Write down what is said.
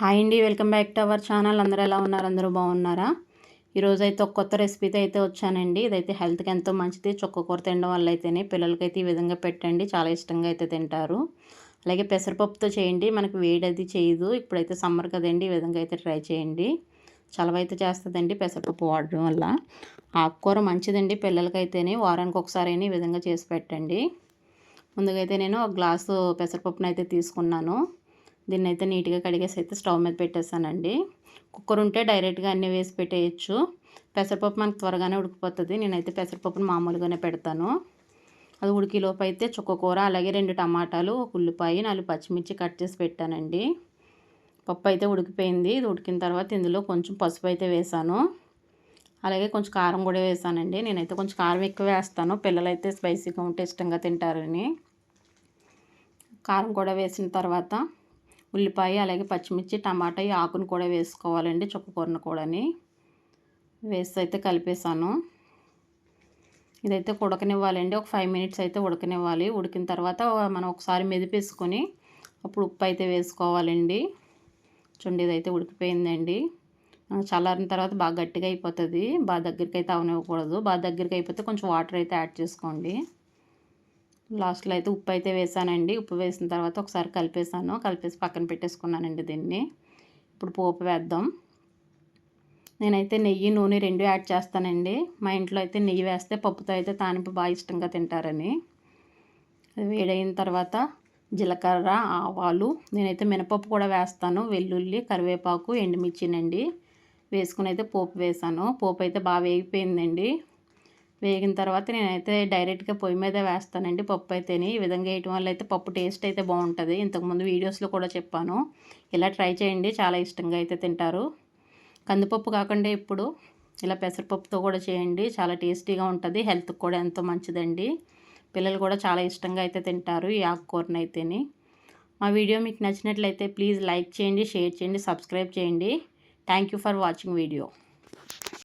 Hi అండి welcome back to our channel. అందరూ ఎలా ఉన్నారు? అందరూ బాగున్నారా? ఈరోజు అయితే ఒక కొత్త రెసిపీతో అయితే వచ్చానండి. ఇదైతే హెల్త్కి ఎంతో మంచిది. కూర తినడం వల్ల అయితేనే పిల్లలకైతే ఈ విధంగా పెట్టండి. చాలా ఇష్టంగా అయితే తింటారు. అలాగే పెసరపప్పుతో చేయండి. మనకి వేడి అది చేయదు. ఇప్పుడైతే సమ్మర్ కదండి. ఈ విధంగా అయితే ట్రై చేయండి. చలవ అయితే చేస్తుందండి పెసరపప్పు వాడడం వల్ల. ఆకుకూర మంచిదండి పిల్లలకైతేనే వారానికి ఒకసారి ఈ విధంగా చేసి పెట్టండి. ముందుగా అయితే నేను ఒక గ్లాసు పెసరపప్పును అయితే తీసుకున్నాను. దీన్ని అయితే నీట్గా కడిగేసి అయితే స్టవ్ మీద పెట్టేసానండి. కుక్కర్ ఉంటే డైరెక్ట్గా అన్నీ వేసి పెట్టేయచ్చు. పెసరపప్పు మనకు త్వరగానే ఉడికిపోతుంది. నేనైతే పెసరపప్పును మామూలుగానే పెడతాను. అది ఉడికిలోపు అయితే చుక్కకూర అలాగే రెండు టమాటాలు ఒక ఉల్లిపాయ నాలుగు పచ్చిమిర్చి కట్ చేసి పెట్టానండి. పప్పు అయితే ఉడికిపోయింది. ఇది ఉడికిన తర్వాత ఇందులో కొంచెం పసుపు అయితే వేసాను. అలాగే కొంచెం కారం కూడా వేసానండి. నేనైతే కొంచెం కారం ఎక్కువ వేస్తాను. పిల్లలైతే స్పైసీగా ఉంటే ఇష్టంగా తింటారని. కారం కూడా వేసిన తర్వాత ఉల్లిపాయ అలాగే పచ్చిమిర్చి టమాటా ఈ ఆకును కూడా వేసుకోవాలండి చుక్కకూరను కూడాని. వేసి అయితే కలిపేసాను ఇదైతే ఉడకనివ్వాలండి ఒక ఫైవ్ మినిట్స్ అయితే ఉడకనివ్వాలి. ఉడికిన తర్వాత మనం ఒకసారి మెదిపేసుకొని అప్పుడు ఉప్పు అయితే వేసుకోవాలండి. చూడండి ఇదైతే ఉడికిపోయిందండి. చల్లారిన తర్వాత బాగా గట్టిగా అయిపోతుంది బాగా దగ్గరికి అయితే అవనివ్వకూడదు. బాగా దగ్గరికి అయిపోతే కొంచెం వాటర్ అయితే యాడ్ చేసుకోండి. లాస్ట్లో అయితే ఉప్పు అయితే వేసానండి. ఉప్పు వేసిన తర్వాత ఒకసారి కలిపేసాను. కలిపేసి పక్కన పెట్టేసుకున్నానండి దీన్ని. ఇప్పుడు పోపు వేద్దాం. నేనైతే నెయ్యి నూనె రెండు యాడ్ చేస్తానండి. మా ఇంట్లో అయితే నెయ్యి వేస్తే పప్పుతో అయితే తానింపు బాగా ఇష్టంగా తింటారని. వేడైన తర్వాత జీలకర్ర ఆవాలు నేనైతే మినపప్పు కూడా వేస్తాను. వెల్లుల్లి కరివేపాకు ఎండుమిర్చినండి. వేసుకుని అయితే పోపు వేసాను. పోపు అయితే బాగా వేగిపోయిందండి. వేగిన తర్వాత నేనైతే డైరెక్ట్గా పొయ్యి మీద వేస్తానండి పప్పు అయితేనే ఈ విధంగా వేయటం వల్ల అయితే పప్పు టేస్ట్ అయితే బాగుంటుంది. ఇంతకుముందు వీడియోస్లో కూడా చెప్పాను. ఇలా ట్రై చేయండి. చాలా ఇష్టంగా అయితే తింటారు. కందిపప్పు కాకుండా ఇప్పుడు ఇలా పెసరపప్పుతో కూడా చేయండి. చాలా టేస్టీగా ఉంటుంది. హెల్త్కి కూడా ఎంతో మంచిదండి. పిల్లలు కూడా చాలా ఇష్టంగా అయితే తింటారు ఈ ఆకుకూరనైతేని మా వీడియో మీకు నచ్చినట్లయితే ప్లీజ్ లైక్ చేయండి షేర్ చేయండి సబ్స్క్రైబ్ చేయండి. Thank for watching video.